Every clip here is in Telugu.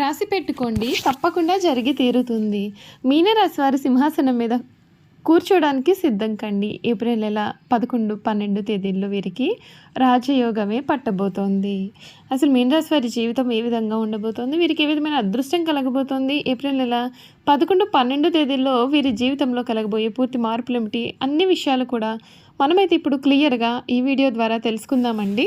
రాసి పెట్టుకోండి తప్పకుండా జరిగి తీరుతుంది. మీనరాశి వారి సింహాసనం మీద కూర్చోడానికి సిద్ధం కండి. ఏప్రిల్ నెల పదకొండు పన్నెండు తేదీల్లో వీరికి రాజయోగమే పట్టబోతోంది. అసలు మీనరాశి వారి జీవితం ఏ విధంగా ఉండబోతోంది? వీరికి ఏ విధమైన అదృష్టం కలగబోతోంది? ఏప్రిల్ నెల పదకొండు పన్నెండు తేదీల్లో వీరి జీవితంలో కలగబోయే పూర్తి మార్పులు ఏమిటి అన్ని విషయాలు కూడా మనమైతే ఇప్పుడు క్లియర్గా ఈ వీడియో ద్వారా తెలుసుకుందామండి.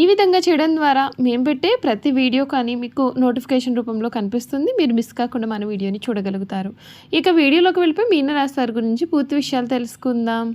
ఈ విధంగా చేయడం ద్వారా మేము పెట్టే ప్రతి వీడియో కానీ మీకు నోటిఫికేషన్ రూపంలో కనిపిస్తుంది. మీరు మిస్ కాకుండా మన వీడియోని చూడగలుగుతారు. ఇక వీడియోలోకి వెళ్ళిపోయి మీనరాశి వారి గురించి పూర్తి విషయాలు తెలుసుకుందాం.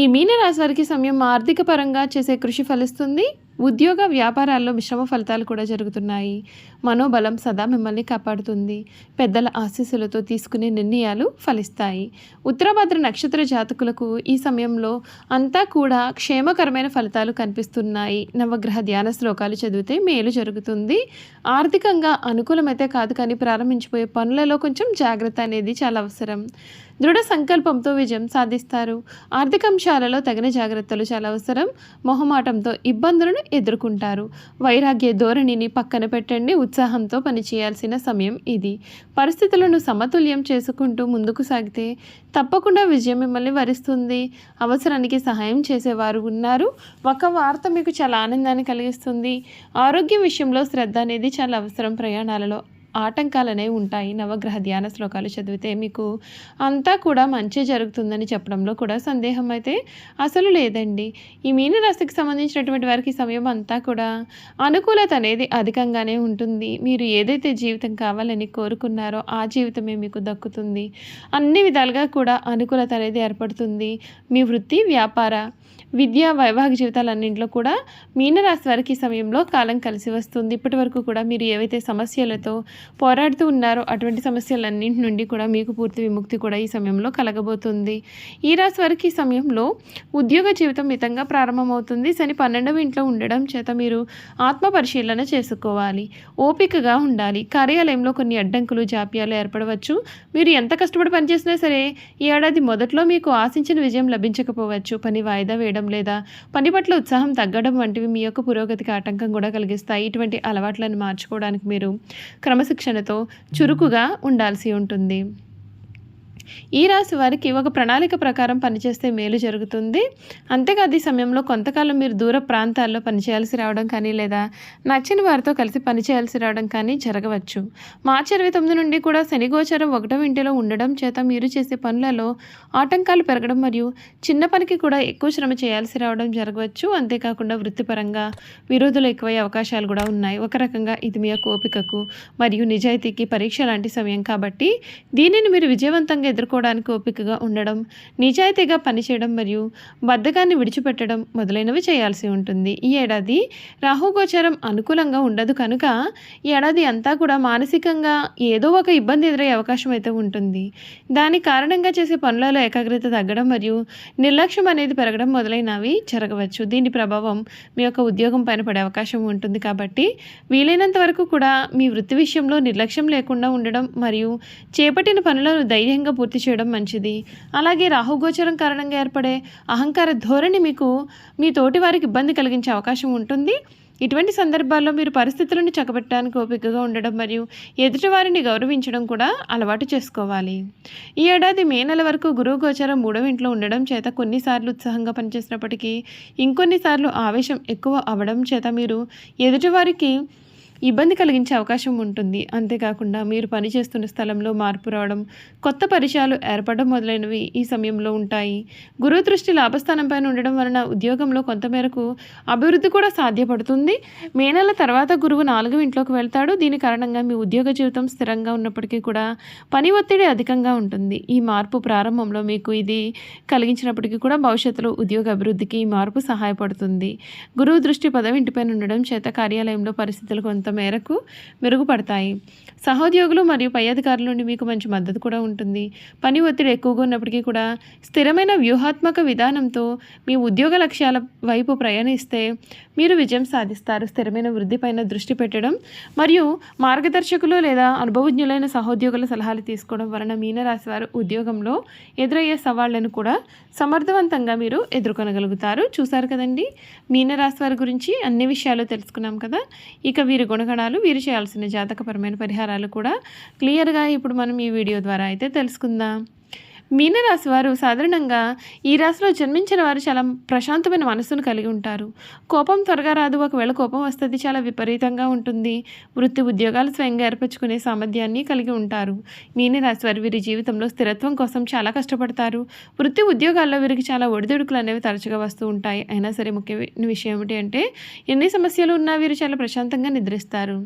ఈ మీనరాశి వారికి సమయం ఆర్థిక పరంగా చేసే కృషి ఫలిస్తుంది. ఉద్యోగ వ్యాపారాల్లో మిశ్రమ ఫలితాలు కూడా జరుగుతున్నాయి. మనోబలం సదా మిమ్మల్ని కాపాడుతుంది. పెద్దల ఆశీస్సులతో తీసుకునే నిర్ణయాలు ఫలిస్తాయి. ఉత్తరభద్ర నక్షత్ర జాతకులకు ఈ సమయంలో అంతా కూడా క్షేమకరమైన ఫలితాలు కనిపిస్తున్నాయి. నవగ్రహ ధ్యాన శ్లోకాలు చదివితే మేలు జరుగుతుంది. ఆర్థికంగా అనుకూలమైతే కాదు కానీ ప్రారంభించిపోయే పనులలో కొంచెం జాగ్రత్త అనేది చాలా అవసరం. దృఢ సంకల్పంతో విజయం సాధిస్తారు. ఆర్థిక అంశాలలో తగిన జాగ్రత్తలు చాలా అవసరం. మొహమాటంతో ఇబ్బందులను ఎదుర్కొంటారు. వైరాగ్య ధోరణిని పక్కన పెట్టండి. ఉత్సాహంతో పనిచేయాల్సిన సమయం ఇది. పరిస్థితులను సమతుల్యం చేసుకుంటూ ముందుకు సాగితే తప్పకుండా విజయం మిమ్మల్ని వరిస్తుంది. అవసరానికి సహాయం చేసేవారు ఉన్నారు. ఒక వార్త మీకు చాలా ఆనందాన్ని కలిగిస్తుంది. ఆరోగ్యం విషయంలో శ్రద్ధ అనేది చాలా అవసరం ప్రయాణాలలో. ఆటంకాలనే ఉంటాయి. నవగ్రహ ధ్యాన శ్లోకాలు చదివితే మీకు అంతా కూడా మంచి జరుగుతుందని చెప్పడంలో కూడా సందేహం అయితే అసలు లేదండి. ఈ మీనరాశికి సంబంధించినటువంటి వారికి సమయం అంతా కూడా అనుకూలత అనేది అధికంగానే ఉంటుంది. మీరు ఏదైతే జీవితం కావాలని కోరుకున్నారో ఆ జీవితమే మీకు దక్కుతుంది. అన్ని విధాలుగా కూడా అనుకూలత అనేది ఏర్పడుతుంది. మీ వృత్తి వ్యాపార విద్యా వైవాహిక జీవితాలన్నింటిలో కూడా మీనరాశి వారికి సమయంలో కాలం కలిసి వస్తుంది. ఇప్పటి వరకు కూడా మీరు ఏవైతే సమస్యలతో పోరాడుతూ ఉన్నారో అటువంటి సమస్యలన్నింటి నుండి కూడా మీకు పూర్తి విముక్తి కూడా ఈ సమయంలో కలగబోతుంది. ఈ రాశి వారికి ఈ సమయంలో ఉద్యోగ జీవితం మితంగా ప్రారంభమవుతుంది. శని పన్నెండవ ఇంట్లో ఉండడం చేత మీరు ఆత్మ పరిశీలన చేసుకోవాలి. ఓపికగా ఉండాలి. కార్యాలయంలో కొన్ని అడ్డంకులు జాప్యాలు ఏర్పడవచ్చు. మీరు ఎంత కష్టపడి పనిచేసినా సరే ఈ ఏడాది మొదట్లో మీకు ఆశించిన విజయం లభించకపోవచ్చు. పని వాయిదా వేయడం లేదా పని పట్ల ఉత్సాహం తగ్గడం వంటివి మీ యొక్క పురోగతికి ఆటంకం కూడా కలిగిస్తాయి. ఇటువంటి అలవాట్లను మార్చుకోవడానికి మీరు క్రమశిక్షణతో చురుకుగా ఉండాల్సి ఉంటుంది. ఈ రాశి వారికి ఒక ప్రణాళిక ప్రకారం పనిచేస్తే మేలు జరుగుతుంది. అంతేకాదు ఈ సమయంలో కొంతకాలం మీరు దూర ప్రాంతాల్లో పనిచేయాల్సి రావడం కానీ లేదా నచ్చిన వారితో కలిసి పనిచేయాల్సి రావడం కానీ జరగవచ్చు. మార్చి ఇరవై తొమ్మిది నుండి కూడా శని గోచరం ఒకటో ఇంటిలో ఉండడం చేత మీరు చేసే పనులలో ఆటంకాలు పెరగడం మరియు చిన్న పనికి కూడా ఎక్కువ శ్రమ చేయాల్సి రావడం జరగవచ్చు. అంతేకాకుండా వృత్తిపరంగా విరోధులు ఎక్కువయ్యే అవకాశాలు కూడా ఉన్నాయి. ఒక రకంగా ఇది మీ కోపికకు ఓపికకు మరియు నిజాయితీకి పరీక్ష లాంటి సమయం కాబట్టి దీనిని మీరు విజయవంతంగా ఎదుర్కోవడానికి ఓపికగా ఉండడం నిజాయితీగా పనిచేయడం మరియు బద్ధకాన్ని విడిచిపెట్టడం మొదలైనవి చేయాల్సి ఉంటుంది. ఈ ఏడాది రాహుగోచరం అనుకూలంగా ఉండదు కనుక ఈ ఏడాది అంతా కూడా మానసికంగా ఏదో ఒక ఇబ్బంది ఎదురయ్యే అవకాశం అయితే ఉంటుంది. దాని కారణంగా చేసే పనులలో ఏకాగ్రత తగ్గడం మరియు నిర్లక్ష్యం అనేది పెరగడం మొదలైనవి జరగవచ్చు. దీని ప్రభావం మీ యొక్క ఉద్యోగం పైన పడే అవకాశం ఉంటుంది కాబట్టి వీలైనంత వరకు కూడా మీ వృత్తి విషయంలో నిర్లక్ష్యం లేకుండా ఉండడం మరియు చేపట్టిన పనులను ధైర్యంగా పూర్తి పూర్తి చేయడం మంచిది. అలాగే రాహుగోచరం కారణంగా ఏర్పడే అహంకార ధోరణి మీకు మీ తోటి వారికి ఇబ్బంది కలిగించే అవకాశం ఉంటుంది. ఇటువంటి సందర్భాల్లో మీరు పరిస్థితులను చక్కబెట్టడానికి ఓపికగా ఉండడం మరియు ఎదుటివారిని గౌరవించడం కూడా అలవాటు చేసుకోవాలి. ఈ ఏడాది మే నెల వరకు గురువు గోచరం మూడవ ఇంట్లో ఉండడం చేత కొన్నిసార్లు ఉత్సాహంగా పనిచేసినప్పటికీ ఇంకొన్నిసార్లు ఆవేశం ఎక్కువ అవ్వడం చేత మీరు ఎదుటివారికి ఇబ్బంది కలిగించే అవకాశం ఉంటుంది. అంతేకాకుండా మీరు పనిచేస్తున్న స్థలంలో మార్పు రావడం కొత్త పరిచయాలు ఏర్పడడం మొదలైనవి ఈ సమయంలో ఉంటాయి. గురువు దృష్టి లాభస్థానంపైన ఉండడం వలన ఉద్యోగంలో కొంతమేరకు అభివృద్ధి కూడా సాధ్యపడుతుంది. మే నెల తర్వాత గురువు నాలుగు ఇంట్లోకి వెళ్తాడు. దీని కారణంగా మీ ఉద్యోగ జీవితం స్థిరంగా ఉన్నప్పటికీ కూడా పని ఒత్తిడి అధికంగా ఉంటుంది. ఈ మార్పు ప్రారంభంలో మీకు ఇది కలిగించినప్పటికీ కూడా భవిష్యత్తులో ఉద్యోగ అభివృద్ధికి ఈ మార్పు సహాయపడుతుంది. గురువు దృష్టి పదవి ఇంటిపైన ఉండడం చేత కార్యాలయంలో పరిస్థితులు కొంత మేరకు మెరుగుపడతాయి. సహోద్యోగులు మరియు పై అధికారుల నుండి మీకు మంచి మద్దతు కూడా ఉంటుంది. పని ఒత్తిడి ఎక్కువగా ఉన్నప్పటికీ కూడా స్థిరమైన వ్యూహాత్మక విధానంతో మీ ఉద్యోగ లక్ష్యాల వైపు ప్రయాణిస్తే మీరు విజయం సాధిస్తారు. స్థిరమైన వృద్ధిపైన దృష్టి పెట్టడం మరియు మార్గదర్శకులు లేదా అనుభవజ్ఞులైన సహోద్యోగుల సలహాలు తీసుకోవడం వలన మీనరాశి వారు ఉద్యోగంలో ఎదురయ్యే సవాళ్ళను కూడా సమర్థవంతంగా మీరు ఎదుర్కొనగలుగుతారు. చూసారు కదండి? మీనరాశి వారి గురించి అన్ని విషయాలు తెలుసుకున్నాం కదా? ఇక వీరి గుణగణాలు వీరు చేయాల్సిన జాతకపరమైన పరిహారాలు కూడా క్లియర్గా ఇప్పుడు మనం ఈ వీడియో ద్వారా అయితే తెలుసుకుందాం. మీనరాశి వారు సాధారణంగా ఈ రాశిలో జన్మించిన వారు చాలా ప్రశాంతమైన మనస్సును కలిగి ఉంటారు. కోపం త్వరగా రాదు. ఒకవేళ కోపం వస్తుంది చాలా విపరీతంగా ఉంటుంది. వృత్తి ఉద్యోగాలు స్వయంగా ఏర్పరచుకునే సామర్థ్యాన్ని కలిగి ఉంటారు. మీనరాశి వారు వీరి జీవితంలో స్థిరత్వం కోసం చాలా కష్టపడతారు. వృత్తి ఉద్యోగాల్లో వీరికి చాలా ఒడిదుడుకులు అనేవి తరచుగా వస్తూ ఉంటాయి. అయినా సరే ముఖ్యమైన విషయం ఏమిటి అంటే ఎన్ని సమస్యలు ఉన్నా వీరు చాలా ప్రశాంతంగా నిద్రిస్తారు.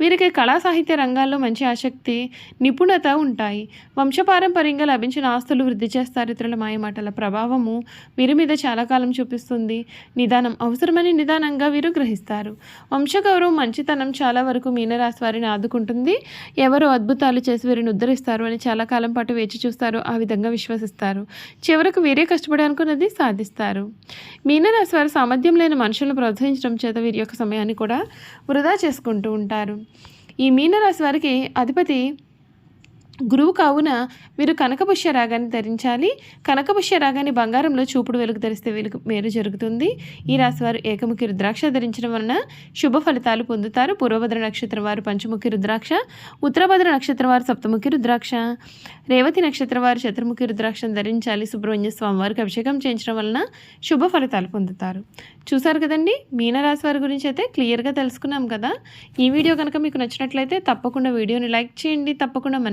వీరికి కళా సాహిత్య రంగాల్లో మంచి ఆసక్తి నిపుణత ఉంటాయి. వంశపారంపర్యంగా లభించిన ఆస్తులు వృద్ధి చేస్తారు ఇతరుల మాయమాటల ప్రభావము వీరి మీద చాలా కాలం చూపిస్తుంది. నిదానం అవసరమని నిదానంగా వీరు గ్రహిస్తారు. వంశగౌరవం మంచితనం చాలా వరకు మీనరాశి వారిని ఆదుకుంటుంది. ఎవరో అద్భుతాలు చేసి వీరిని ఉద్ధరిస్తారు అని చాలా కాలం పాటు వేచి చూస్తారు ఆ విధంగా విశ్వసిస్తారు. చివరకు వీరే కష్టపడి అనుకున్నది సాధిస్తారు. మీనరాశి వారు సామర్థ్యం లేని మనుషులను ప్రోత్సహించడం చేత వీరి యొక్క సమయాన్ని కూడా వృధా చేసుకుంటూ ఉంటారు. ఈ మీనరాశి వారికి అధిపతి గురువు కావున మీరు కనకపుష్య రాగాన్ని ధరించాలి. కనకపుష్య రాగాన్ని బంగారంలో చూపుడు వెలుగు ధరిస్తే వెలుగు మేలు జరుగుతుంది. ఈ రాశివారు ఏకముఖి రుద్రాక్ష ధరించడం వలన శుభ ఫలితాలు పొందుతారు. పూర్వభద్ర నక్షత్రం వారు పంచముఖి రుద్రాక్ష ఉత్తరభద్ర నక్షత్రం వారు సప్తముఖి రుద్రాక్ష రేవతి నక్షత్రం వారు చతుర్ముఖి రుద్రాక్షను ధరించాలి. సుబ్రహ్మణ్య స్వామి వారికి అభిషేకం చేయించడం వలన శుభ ఫలితాలు పొందుతారు. చూసారు కదండి? మీనరాశి వారి గురించి అయితే క్లియర్గా తెలుసుకున్నాం కదా. ఈ వీడియో కనుక మీకు నచ్చినట్లయితే తప్పకుండా వీడియోని లైక్ చేయండి. తప్పకుండా మన